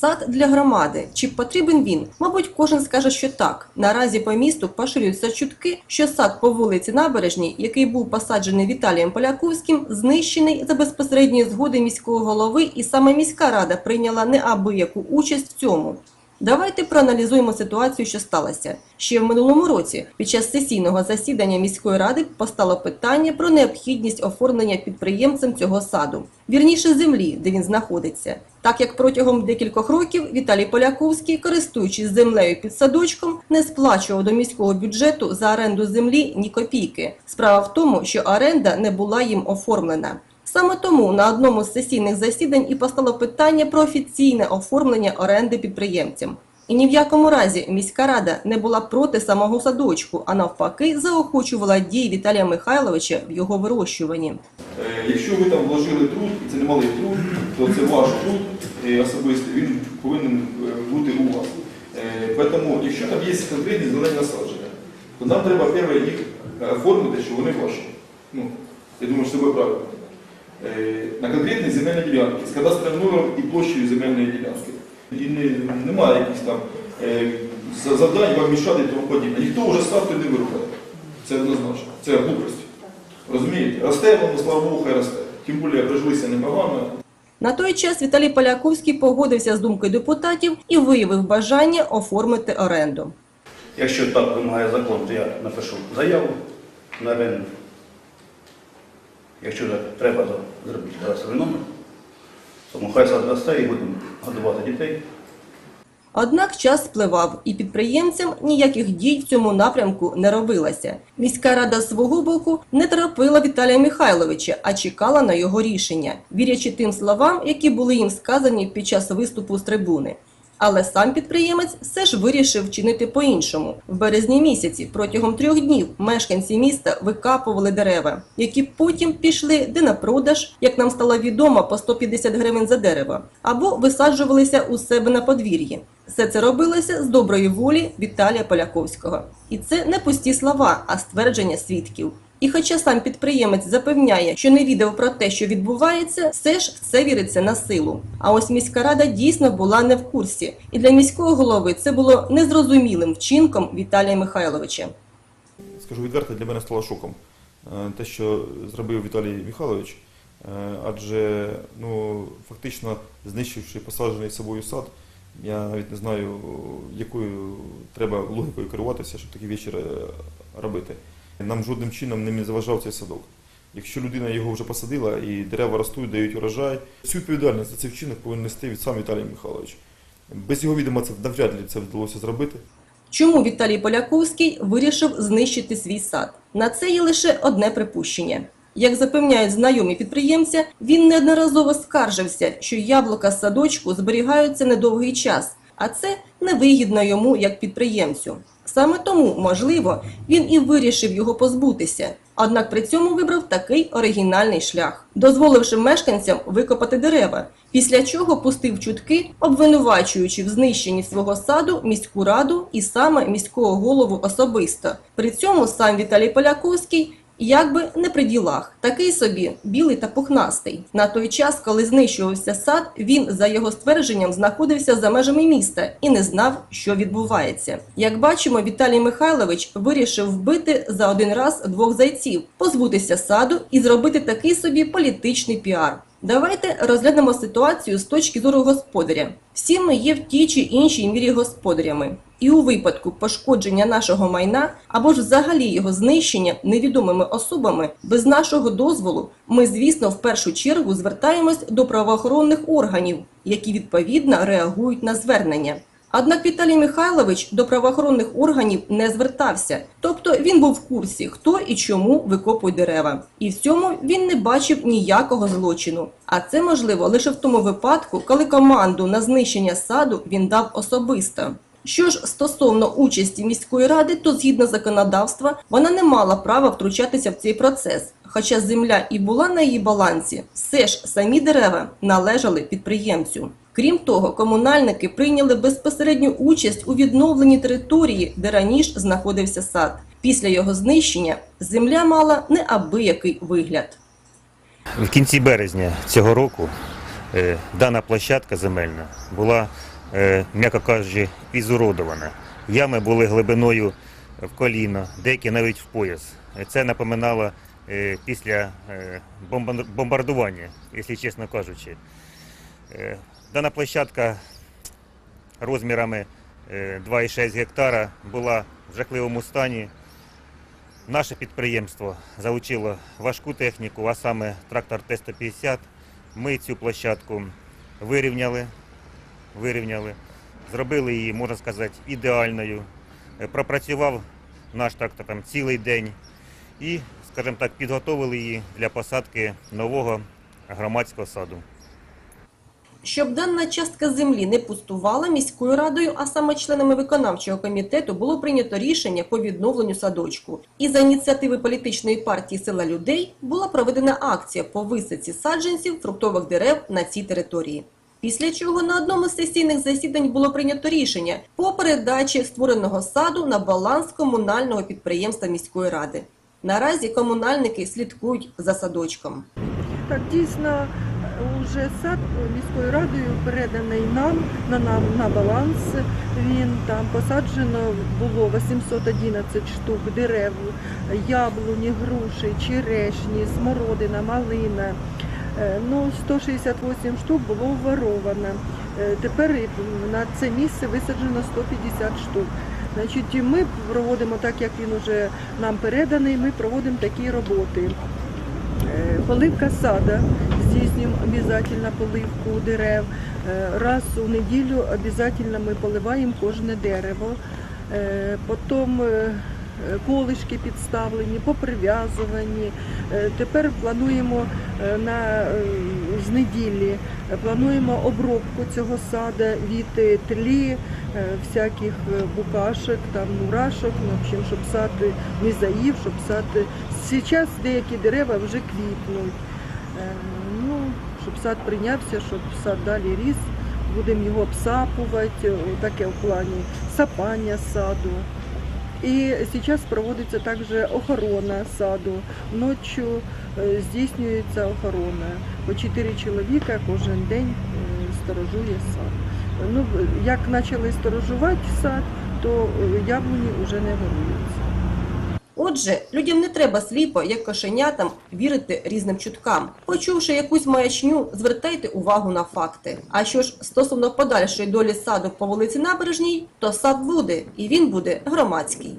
Сад для громади. Чи потрібен він? Мабуть, кожен скаже, що так. Наразі по місту поширюються чутки, що сад по вулиці Набережній, який був посаджений Віталієм Поляковським, знищений за безпосередньої згоди міського голови, і саме міська рада прийняла неабияку участь в цьому. Давайте проаналізуємо ситуацію, що сталося. Ще в минулому році під час сесійного засідання міської ради постало питання про необхідність оформлення підприємцем цього саду, вірніше землі, де він знаходиться. Так як протягом декількох років Віталій Поляковський, користуючись землею під садочком, не сплачував до міського бюджету за оренду землі ні копійки. Справа в тому, що оренда не була їм оформлена. Саме тому на одному з сесійних засідань і постало питання про офіційне оформлення оренди підприємцям. І ні в якому разі міська рада не була проти самого садочку, а навпаки, заохочувала дії Віталія Михайловича в його вирощуванні. Е, Якщо ви там вложили труд, і це не малий труд, то це ваш труд особистий, він повинен е, бути у вас. Е, Тому, якщо там є конкретні зелені насадження, то нам треба перше їх оформити, що вони ваші. Ну, я думаю, що це буде правильно. На конкретні земельні ділянки, з кадастровим і площею земельної ділянки. І не, немає якихось там е, за- завдань вам мішати і тому подібне. Ніхто вже ставки не вирубає. Це однозначно. Це глупость. Розумієте? Росте воно, слава Богу, хай росте. Тим більше прижилися непогано. На той час Віталій Поляковський погодився з думкою депутатів і виявив бажання оформити оренду. Якщо так вимагає закон, то я напишу заяву на оренду. Якщо так треба, то зробити кадастровий номер. Тому хай і будемо годувати дітей. Однак час спливав, і підприємцям ніяких дій в цьому напрямку не робилося. Міська рада з свого боку не торопила Віталія Михайловича, а чекала на його рішення, вірячи тим словам, які були їм сказані під час виступу з трибуни. Але сам підприємець все ж вирішив вчинити по-іншому. В березні місяці протягом трьох днів мешканці міста викапували дерева, які потім пішли де на продаж, як нам стало відомо, по 150 гривень за дерево, або висаджувалися у себе на подвір'ї. Все це робилося з доброї волі Віталія Поляковського. І це не пусті слова, а ствердження свідків. І хоча сам підприємець запевняє, що не відав про те, що відбувається, все ж в це віриться на силу. А ось міська рада дійсно була не в курсі, і для міського голови це було незрозумілим вчинком Віталія Михайловича. скажу відверто, для мене стало шоком е, те, що зробив Віталій Михайлович, Е, адже ну, фактично знищивши посаджений собою сад, я навіть не знаю, якою треба логікою керуватися, щоб такий вечір е, робити. Нам жодним чином не заважав цей садок. Якщо людина його вже посадила і дерева ростуть, дають урожай, всю відповідальність за цей вчинок повинен нести від сам Віталій Михайлович. Без його відома це навряд ли це вдалося зробити. Чому Віталій Поляковський вирішив знищити свій сад? На це є лише одне припущення. Як запевняють знайомі підприємця, він неодноразово скаржився, що яблука з садочку зберігаються недовгий час, а це невигідно йому як підприємцю. Саме тому, можливо, він і вирішив його позбутися. Однак при цьому вибрав такий оригінальний шлях, дозволивши мешканцям викопати дерева, після чого пустив чутки, обвинувачуючи в знищенні свого саду міську раду і саме міського голову особисто. При цьому сам Віталій Поляковський якби не при ділах, такий собі білий та пухнастий. На той час, коли знищувався сад, він, за його ствердженням, знаходився за межами міста і не знав, що відбувається. Як бачимо, Віталій Михайлович вирішив вбити за один раз двох зайців, позбутися саду і зробити такий собі політичний піар. Давайте розглянемо ситуацію з точки зору господаря. Всі ми є в тій чи іншій мірі господарями. І у випадку пошкодження нашого майна або ж взагалі його знищення невідомими особами без нашого дозволу, ми, звісно, в першу чергу звертаємось до правоохоронних органів, які відповідно реагують на звернення. Однак Віталій Михайлович до правоохоронних органів не звертався, тобто він був в курсі, хто і чому викопує дерева. І в цьому він не бачив ніякого злочину. А це можливо лише в тому випадку, коли команду на знищення саду він дав особисто. Що ж стосовно участі міської ради, то згідно законодавства вона не мала права втручатися в цей процес. Хоча земля і була на її балансі, все ж самі дерева належали підприємцю. Крім того, комунальники прийняли безпосередню участь у відновленні території, де раніше знаходився сад. Після його знищення земля мала неабиякий вигляд. В кінці березня цього року е, дана площадка земельна була, е, м'яко кажучи, ізуродована. Ями були глибиною в коліно, деякі навіть в пояс. Це напоминало е, після бомбардування, якщо чесно кажучи. Е, Дана площадка розмірами е, 2,6 гектара була в жахливому стані. Наше підприємство залучило важку техніку, а саме трактор Т-150. Ми цю площадку вирівняли, вирівняли, зробили її, можна сказати, ідеальною. Е, Пропрацював наш трактор там цілий день і, скажімо так, підготовили її для посадки нового громадського саду. Щоб дана частка землі не пустувала міською радою, а саме членами виконавчого комітету, було прийнято рішення по відновленню садочку. І за ініціативи політичної партії села людей була проведена акція по висадці саджанців фруктових дерев на цій території. Після чого на одному з сесійних засідань було прийнято рішення по передачі створеного саду на баланс комунального підприємства міської ради. Наразі комунальники слідкують за садочком. Так, дійсно, уже сад міською радою переданий нам на, нам на баланс. Він там посаджено було 811 штук дерев, яблуні, груші, черешні, смородина, малина. Е, Ну, 168 штук було вворовано. Е, Тепер на це місце висаджено 150 штук. Значить, ми проводимо так, як він уже нам переданий, ми проводимо такі роботи. Е, Поливка сада, здійснюємо обов'язково поливку дерев. Е, Раз у неділю обов'язково ми поливаємо кожне дерево. Е, Потім е, колишки підставлені, поприв'язувані. Тепер плануємо на, з неділі плануємо обробку цього сада від тлі, всяких букашок, там мурашок, ну, в общем, щоб сад не заїв, щоб сад Зараз деякі дерева вже квітнуть. Сад прийнявся, щоб сад далі ріс, будемо його обсапувати, таке в плані сапання саду. І зараз проводиться також охорона саду. Ночі е, здійснюється охорона. По чотири чоловіка кожен день е, сторожує сад. Ну, як почали сторожувати сад, то е, яблуні вже не вируються. Отже, людям не треба сліпо, як кошенятам, вірити різним чуткам. Почувши якусь маячню, звертайте увагу на факти. А що ж стосовно подальшої долі саду по вулиці Набережній, то сад буде, і він буде громадський.